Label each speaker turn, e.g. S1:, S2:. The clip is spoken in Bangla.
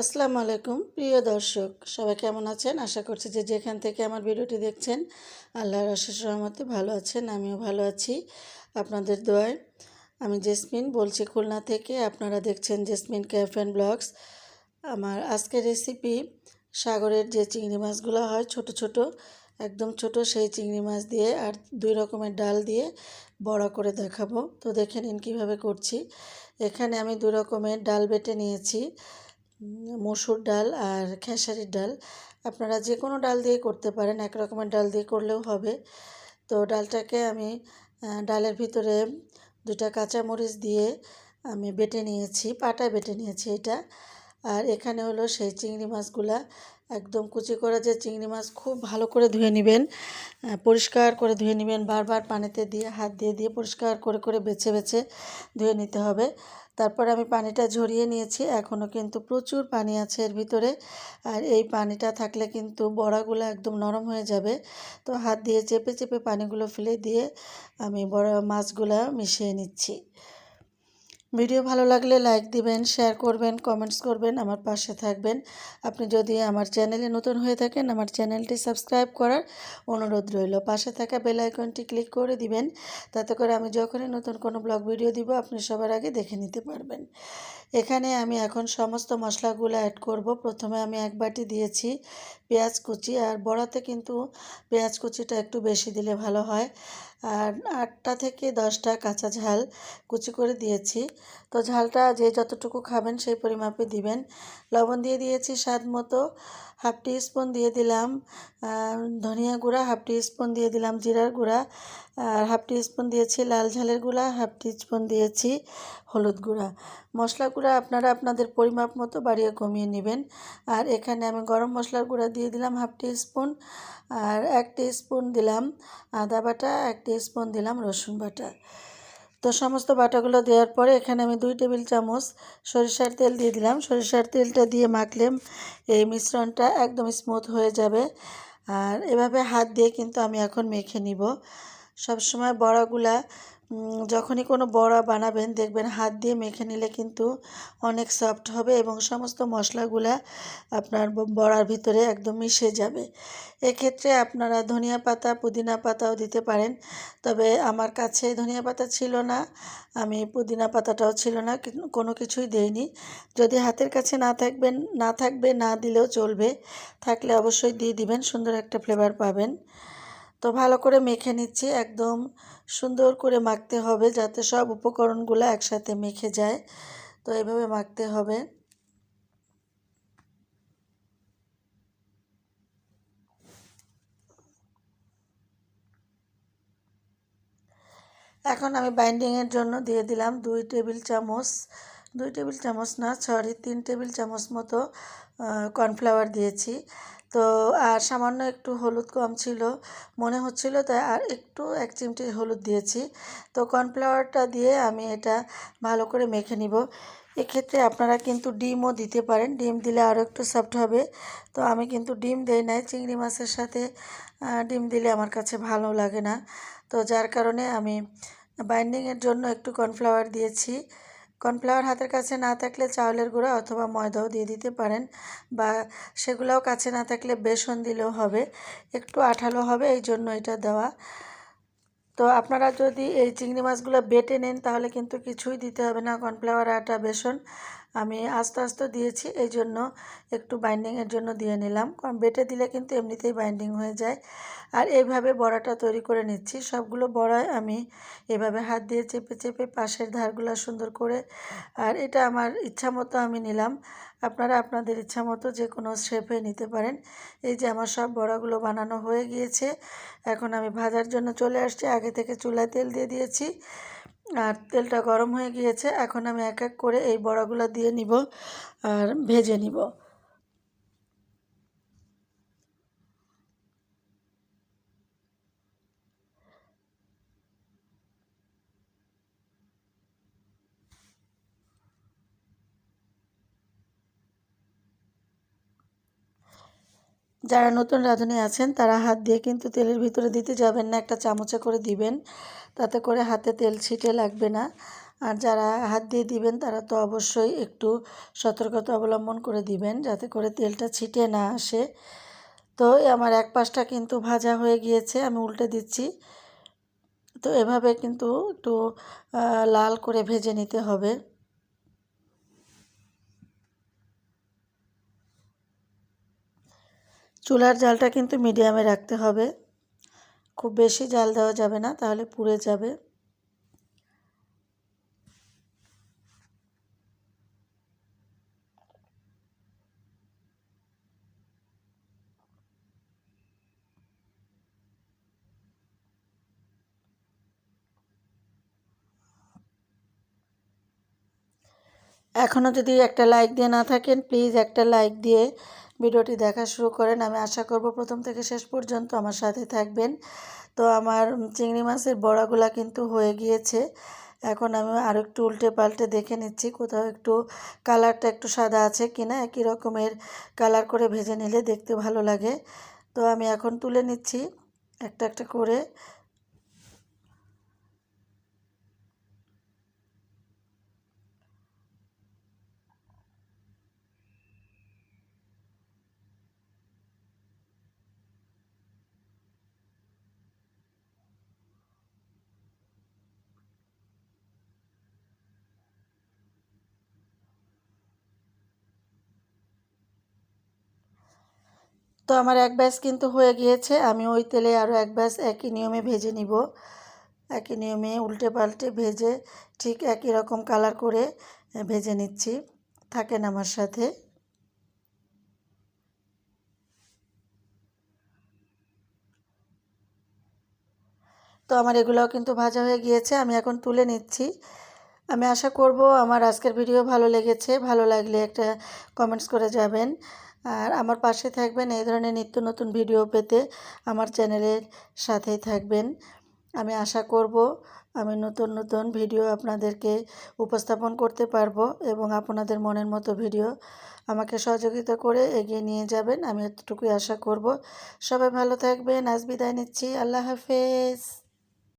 S1: আসসালামু আলাইকুম, প্রিয় দর্শক। সবাই কেমন আছেন? আশা করছি যে যেখান থেকে আমার ভিডিওটি দেখছেন, আল্লাহর অশেষ রহমতে ভালো আছেন, আমিও ভালো আছি। আপনাদের দোয়ায় আমি জেসমিন বলছি খুলনা থেকে। আপনারা দেখছেন জেসমিন ক্যাফ অ্যান্ড ব্লগস। আমার আজকের রেসিপি সাগরের যে চিংড়ি মাছগুলো হয়, ছোট ছোট, একদম ছোট সেই চিংড়ি মাছ দিয়ে আর দুই রকমের ডাল দিয়ে বড়া করে দেখাবো। তো দেখে নিন কীভাবে করছি। এখানে আমি দু রকমের ডাল বেটে নিয়েছি। মসুর ডাল আর খেসারির ডাল। আপনারা যে কোনো ডাল দিয়ে করতে পারেন, এক রকমের ডাল দিয়ে করলেও হবে। তো ডালটাকে আমি ডালের ভিতরে দুটা কাঁচামরিচ দিয়ে আমি বেটে নিয়েছি, পাটায় বেটে নিয়েছি এটা। আর এখানে হলো সেই চিংড়ি মাছগুলা। একদম কুচি করা যে চিংড়ি মাছ খুব ভালো করে ধুয়ে নেবেন পরিষ্কার করে ধুয়ে নেবেন, বারবার পানিতে দিয়ে, হাত দিয়ে দিয়ে পরিষ্কার করে করে বেছে বেছে ধুয়ে নিতে হবে। তারপর আমি পানিটা ঝরিয়ে নিয়েছি এখনও কিন্তু প্রচুর পানি আছে এর ভিতরে, আর এই পানিটা থাকলে কিন্তু বড়াগুলো একদম নরম হয়ে যাবে। তো হাত দিয়ে চেপে চেপে পানিগুলো ফেলে দিয়ে আমি বড় মাছগুলো মিশিয়ে নিচ্ছি। ভিডিও ভালো লাগলে লাইক দিবেন, শেয়ার করবেন, কমেন্টস করবেন, আমার পাশে থাকবেন। আপনি যদি আমার চ্যানেলে নতুন হয়ে থাকেন, আমার চ্যানেলটি সাবস্ক্রাইব করার অনুরোধ রইল। পাশে থাকা বেল আইকনটি ক্লিক করে দিবেন, তাতে করে আমি যখনই নতুন কোনো ব্লগ ভিডিও দিব, আপনি সবার আগে দেখে নিতে পারবেন। এখানে আমি এখন সমস্ত মশলাগুলো অ্যাড করব। প্রথমে আমি এক বাটি দিয়েছি পেঁয়াজ কুচি, আর বড়াতে কিন্তু পেঁয়াজ কুচিটা একটু বেশি দিলে ভালো হয়। আর আটটা থেকে দশটা কাঁচা ঝাল কুচি করে দিয়েছি। তো ঝালটা যে যতটুকু খাবেন সেই পরিমাপে দিবেন। লবণ দিয়ে দিয়েছি স্বাদ মতো, হাফ টি স্পুন দিয়ে দিলাম ধনিয়া গুঁড়া, হাফ টি স্পুন দিয়ে দিলাম জিরার গুঁড়া, আর হাফ টি স্পুন দিয়েছি লাল ঝালের গুঁড়া, হাফ টি স্পুন দিয়েছি হলুদ গুঁড়া। মশলা গুঁড়া আপনারা আপনাদের পরিমাপ মতো বাড়িয়ে কমিয়ে নেবেন। আর এখানে আমি গরম মশলার গুঁড়া দিয়ে দিলাম হাফ টি স্পুন আর এক টি স্পুন দিলাম আদা বাটা, এক টি স্পুন দিলাম রসুন বাটা। তো সমস্ত বাটাগুলো দেওয়ার পরে এখানে আমি দুই টেবিল চামচ সরিষার তেল দিয়ে দিলাম। সরিষার তেলটা দিয়ে মাখলে এই মিশ্রণটা একদম স্মুথ হয়ে যাবে। আর এভাবে হাত দিয়ে কিন্তু আমি এখন মেখে নিব। সবসময় বড়াগুলা যখনই কোনো বড়া বানাবেন, দেখবেন হাত দিয়ে মেখে নিলে কিন্তু অনেক সফট হবে এবং সমস্ত মশলাগুলা আপনার বড়ার ভিতরে একদম মিশে যাবে। এক্ষেত্রে আপনারা ধনিয়া পাতা, পুদিনা পাতাও দিতে পারেন। তবে আমার কাছে ধনিয়া পাতা ছিল না, আমি পুদিনা পাতাটাও ছিল না, কোনো কিছুই দেইনি। যদি হাতের কাছে না থাকবেন, না থাকবে, না দিলেও চলবে। থাকলে অবশ্যই দিয়ে দিবেন, সুন্দর একটা ফ্লেভার পাবেন। তো ভালো করে মেখে নিচ্ছি, একদম সুন্দর করে মাখতে হবে যাতে সব উপকরণগুলো একসাথে মেখে যায়। তো এভাবে মাখতে হবে। এখন আমি বাইন্ডিংয়ের জন্য দিয়ে দিলাম দুই টেবিল চামচ দুই টেবিল চামচ না, সরি, তিন টেবিল চামচ মতো কর্নফ্লাওয়ার দিয়েছি। তো, আর সামান্য একটু হলুদ কম ছিল, মনে হচ্ছিল তাই আর একটু এক চিমটি হলুদ দিয়েছি। তো, কর্নফ্লাওয়ারটা দিয়ে আমি এটা ভালো করে মেখে নিব। এক্ষেত্রে আপনারা কিন্তু ডিমও দিতে পারেন, ডিম দিলে আরও একটু সফট হবে। তো, আমি কিন্তু ডিম দেই নাই, চিংড়ি মাছের সাথে ডিম দিলে আমার কাছে ভালো লাগে না। তো, যার কারণে আমি বাইন্ডিংয়ের জন্য একটু কর্নফ্লাওয়ার দিয়েছি। কর্নফ্লাওয়ার হাতের কাছে না থাকলে চাউলের গুঁড়া অথবা ময়দাও দিয়ে দিতে পারেন বা সেগুলোও কাছে না থাকলে বেসন দিলেও হবে, একটু আঠালো হবে, এই জন্য এটা দেওয়া। তো আপনারা যদি এই চিংড়ি মাছগুলো বেটে নেন তাহলে কিন্তু কিছুই দিতে হবে না, কর্নফ্লাওয়ার, আটা, বেসন। আমি আস্তে আস্তে দিয়েছি, এই জন্য একটু বাইন্ডিংয়ের জন্য দিয়ে নিলাম। কারণ বেটে দিলে কিন্তু এমনিতেই বাইন্ডিং হয়ে যায়। আর এইভাবে বড়াটা তৈরি করে নিচ্ছি। সবগুলো বড়ায় আমি এভাবে হাত দিয়ে চেপে চেপে পাশের ধারগুলো সুন্দর করে, আর এটা আমার ইচ্ছা মতো আমি নিলাম। আপনারা আপনাদের ইচ্ছা মতো যে কোনো শেপে নিতে পারেন। এই যে আমার সব বড়াগুলো বানানো হয়ে গিয়েছে। এখন আমি ভাজার জন্য চলে আসছি। আগে থেকে চুলায় তেল দিয়ে দিয়েছি। আর তেলটা গরম হয়ে গিয়েছে, এখন আমি এক এক করে এই বড়াগুলো দিয়ে নিব আর ভেজে নিব। যারা নতুন রাঁধুনি আছেন, তারা হাত দিয়ে কিন্তু তেলের ভিতরে দিতে যাবেন না, একটা চামচে করে দিবেন। তাতে করে হাতে তেল ছিটে লাগবে না। আর যারা হাত দিয়ে দিবেন, তারা তো অবশ্যই একটু সতর্কতা অবলম্বন করে দিবেন, যাতে করে তেলটা ছিটে না আসে। তো আমার এক পাশটা কিন্তু ভাজা হয়ে গিয়েছে, আমি উল্টে দিচ্ছি। তো এভাবে কিন্তু একটু লাল করে ভেজে নিতে হবে। চুলার জালটা কিন্তু মিডিয়ামে রাখতে হবে। খুব বেশি জাল দেওয়া যাবে না, তাহলে পুড়ে যাবে। এখনও যদি একটা লাইক দিয়ে না থাকেন প্লিজ একটা লাইক দিয়ে ভিডিওটি দেখা শুরু করেন। আমি আশা করব প্রথম থেকে শেষ পর্যন্ত আমার সাথে থাকবেন। তো আমার চিংড়ি মাছের বড়াগুলা কিন্তু হয়ে গিয়েছে। এখন আমি আর একটু উল্টে পাল্টে দেখে নিচ্ছি কোথাও একটু কালারটা একটু সাদা আছে কিনা, একই রকমের কালার করে ভেজে নিলে দেখতে ভালো লাগে। তো আমি এখন তুলে নিচ্ছি একটা একটা করে। তো আমার এক ব্যাস কিন্তু হয়ে গিয়েছে, আমি ওই তেলে আরও এক ব্যাস একই নিয়মে ভেজে নিব। একই নিয়মে উল্টে পাল্টে ভেজে ঠিক একই রকম কালার করে ভেজে নিচ্ছি। থাকেন আমার সাথে। তো আমার এগুলোও কিন্তু ভাজা হয়ে গিয়েছে, আমি এখন তুলে নিচ্ছি। আমি আশা করব আমার আজকের ভিডিও ভালো লেগেছে, ভালো লাগলে একটা কমেন্টস করে যাবেন। আর আমার পাশে থাকবেন এই ধরনের নিত্য নতুন ভিডিও পেতে আমার চ্যানেলের সাথেই থাকবেন। আমি আশা করব আমি নতুন নতুন ভিডিও আপনাদেরকে উপস্থাপন করতে পারব এবং আপনাদের মনের মতো ভিডিও আমাকে সহযোগিতা করে এগিয়ে নিয়ে যাবেন। আমি এতটুকুই আশা করব। সবাই ভালো থাকবেন। আজ বিদায় নিচ্ছি। আল্লাহ হাফেজ।